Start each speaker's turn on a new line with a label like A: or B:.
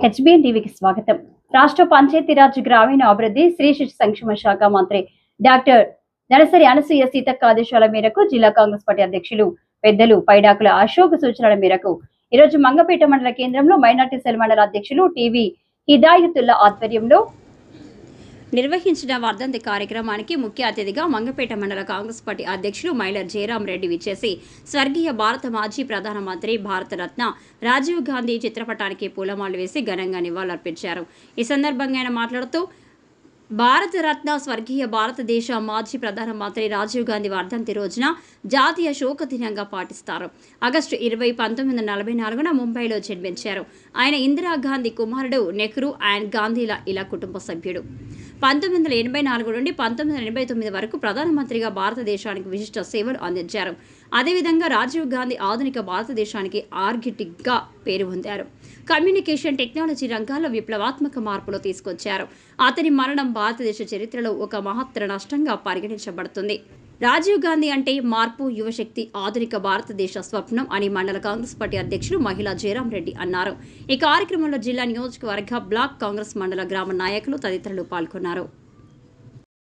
A: HBN టీవీకి స్వాగతం. రాష్ట్ర పంచాయతీరాజ్ గ్రామీణ అభివృద్ధి స్త్రీ శిశు సంక్షేమ శాఖ మంత్రి డాక్టర్ దళసరి అనసూయ సీతక్క ఆదేశాల మేరకు జిల్లా కాంగ్రెస్ పార్టీ అధ్యక్షులు పెద్దలు పైడాకుల అశోక్ సూచనల మేరకు ఈరోజు మంగపేట మండల కేంద్రంలో మైనార్టీ సెల్ మండల అధ్యక్షులు టీవీ హిదాయతుల్లా ఆధ్వర్యంలో నిర్వహించిన వర్ధంతి కార్యక్రమానికి ముఖ్య అతిథిగా మంగపేట మండల కాంగ్రెస్ పార్టీ అధ్యక్షులు మైలర్ జయరాం రెడ్డి విచ్చేసి స్వర్గీయ భారత మాజీ ప్రధానమంత్రి భారతరత్న రాజీవ్ గాంధీ చిత్రపటానికి పూలమాలు వేసి ఘనంగా నివాళులర్పించారు. ఈ సందర్భంగా ఆయన మాట్లాడుతూ భారతరత్న స్వర్గీయ భారతదేశ మాజీ ప్రధానమంత్రి రాజీవ్ గాంధీ వర్ధంతి రోజున జాతీయ శోక దినంగా పాటిస్తారు. ఆగస్టు ఇరవై పంతొమ్మిది వందల నలభై నాలుగున ముంబైలో జన్మించారు. ఆయన ఇందిరాగాంధీ కుమారుడు నెహ్రూ అండ్ గాంధీల ఇలా కుటుంబ సభ్యుడు. పంతొమ్మిది వందల ఎనభై నాలుగు నుండి పంతొమ్మిది వందల ఎనభై తొమ్మిది వరకు ప్రధానమంత్రిగా భారతదేశానికి విశిష్ట సేవలు అందించారు. అదేవిధంగా రాజీవ్ గాంధీ ఆధునిక భారతదేశానికి ఆర్కిటిక్గా పేరు పొందారు. కమ్యూనికేషన్ టెక్నాలజీ రంగాల్లో విప్లవాత్మక మార్పులు తీసుకొచ్చారు. అతని మరణం భారతదేశ చరిత్రలో ఒక మహత్తర నష్టంగా పరిగణించబడుతుంది. రాజీవ్ గాంధీ అంటే మార్పు యువశక్తి ఆధునిక భారతదేశ స్వప్నం అని మండల కాంగ్రెస్ పార్టీ అధ్యక్షులు మహిళా జయరాం రెడ్డి అన్నారు. ఈ కార్యక్రమంలో జిల్లా నియోజకవర్గ బ్లాక్ కాంగ్రెస్ మండల గ్రామ నాయకులు తదితరులు పాల్గొన్నారు.